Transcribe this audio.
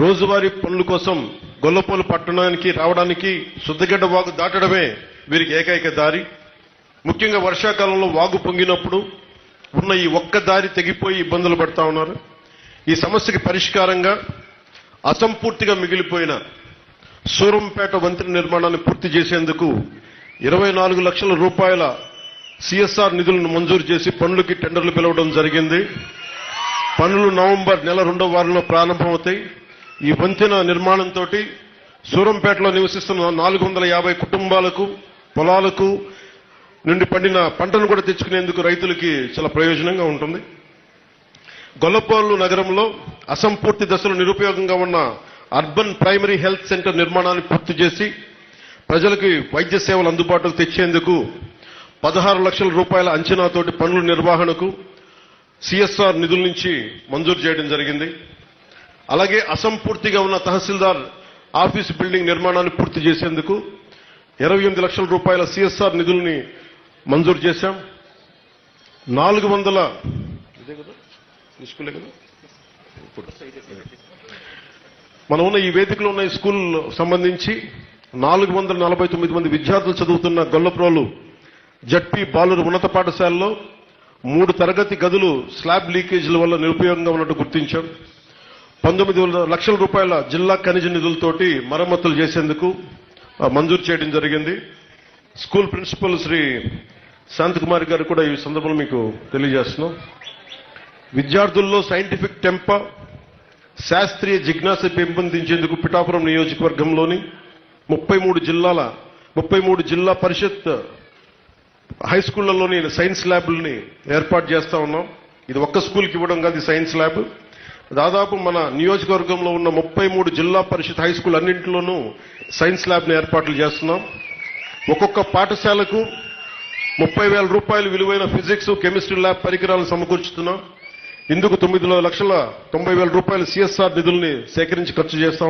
రోజువారీ పనుల కోసం గొల్లపూలు పట్టణానికి రావడానికి సుద్దగడ్డ వాగు దాటడమే వీరికి ఏకైక దారి. ముఖ్యంగా వర్షాకాలంలో వాగు పొంగినప్పుడు ఉన్న ఈ ఒక్క దారి తెగిపోయి ఇబ్బందులు పడతా ఉన్నారు. ఈ సమస్యకి పరిష్కారంగా అసంపూర్తిగా మిగిలిపోయిన సూరంపేట వంతెన నిర్మాణాన్ని పూర్తి చేసేందుకు ఇరవై నాలుగు లక్షల రూపాయల సిఎస్ఆర్ నిధులను మంజూరు చేసి పనులకి టెండర్లు పిలవడం జరిగింది. పనులు నవంబర్ నెల రెండో వారంలో ప్రారంభమవుతాయి. ఈ వంతెన నిర్మాణంతో సూరంపేటలో నివసిస్తున్న నాలుగు వందల యాభై కుటుంబాలకు పొలాలకు నుండి పండిన పంటను కూడా తెచ్చుకునేందుకు రైతులకి చాలా ప్రయోజనంగా ఉంటుంది. గొల్లపాలు నగరంలో అసంపూర్తి దశలో నిరుపయోగంగా ఉన్న అర్బన్ ప్రైమరీ హెల్త్ సెంటర్ నిర్మాణాన్ని పూర్తి చేసి ప్రజలకు వైద్య సేవలు అందుబాటులోకి తెచ్చేందుకు పదహారు లక్షల రూపాయల అంచనాతోటి పనుల నిర్వహణకు సిఎస్ఆర్ నిధుల నుంచి మంజూరు చేయడం జరిగింది. అలాగే అసంపూర్తిగా ఉన్న తహసీల్దార్ ఆఫీస్ బిల్డింగ్ నిర్మాణాన్ని పూర్తి చేసేందుకు ఇరవై ఎనిమిది లక్షల రూపాయల సిఎస్ఆర్ నిధుల్ని మంజూరు చేశాం. నాలుగు వందల ఇదే కదా? కదా? మనం ఉన్న ఈ వేదికలో ఉన్న ఈ స్కూల్ సంబంధించి నాలుగు వందల నలభై తొమ్మిది మంది విద్యార్థులు చదువుతున్న గొల్లప్రోలు జడ్పీ బాలుర ఉన్నత పాఠశాలలో మూడు తరగతి గదులు స్లాబ్ లీకేజీల వల్ల నిరుపయోగంగా ఉన్నట్టు గుర్తించాం. పంతొమ్మిది వందల లక్షల రూపాయల జిల్లా ఖనిజ నిధులతోటి మరమ్మతులు చేసేందుకు మంజూరు చేయడం జరిగింది. స్కూల్ ప్రిన్సిపల్ శ్రీ శాంతకుమారి గారు కూడా ఈ సందర్భంలో మీకు తెలియజేస్తున్నాం. విద్యార్థుల్లో సైంటిఫిక్ టెంప శాస్త్రీయ జిజ్ఞాస పెంపొందించేందుకు పిఠాపురం నియోజకవర్గంలోని ముప్పై మూడు జిల్లాల ముప్పై మూడు జిల్లా పరిషత్ హై స్కూళ్ళలోని సైన్స్ ల్యాబ్లని ఏర్పాటు చేస్తా ఉన్నాం. ఇది ఒక్క స్కూల్కి ఇవ్వడం కాదు సైన్స్ ల్యాబ్. దాదాపు మన నియోజకవర్గంలో ఉన్న ముప్పై మూడు జిల్లా పరిషత్ హై స్కూల్ అన్నింటిలోనూ సైన్స్ ల్యాబ్ని ఏర్పాట్లు చేస్తున్నాం. ఒక్కొక్క పాఠశాలకు ముప్పై వేల రూపాయలు విలువైన ఫిజిక్స్ కెమిస్ట్రీ ల్యాబ్ పరికరాలను సమకూర్చుతున్నాం. ఇందుకు తొమ్మిది లక్షల తొంభై వేల రూపాయల సిఎస్ఆర్ నిధుల్ని సేకరించి ఖర్చు చేస్తాం.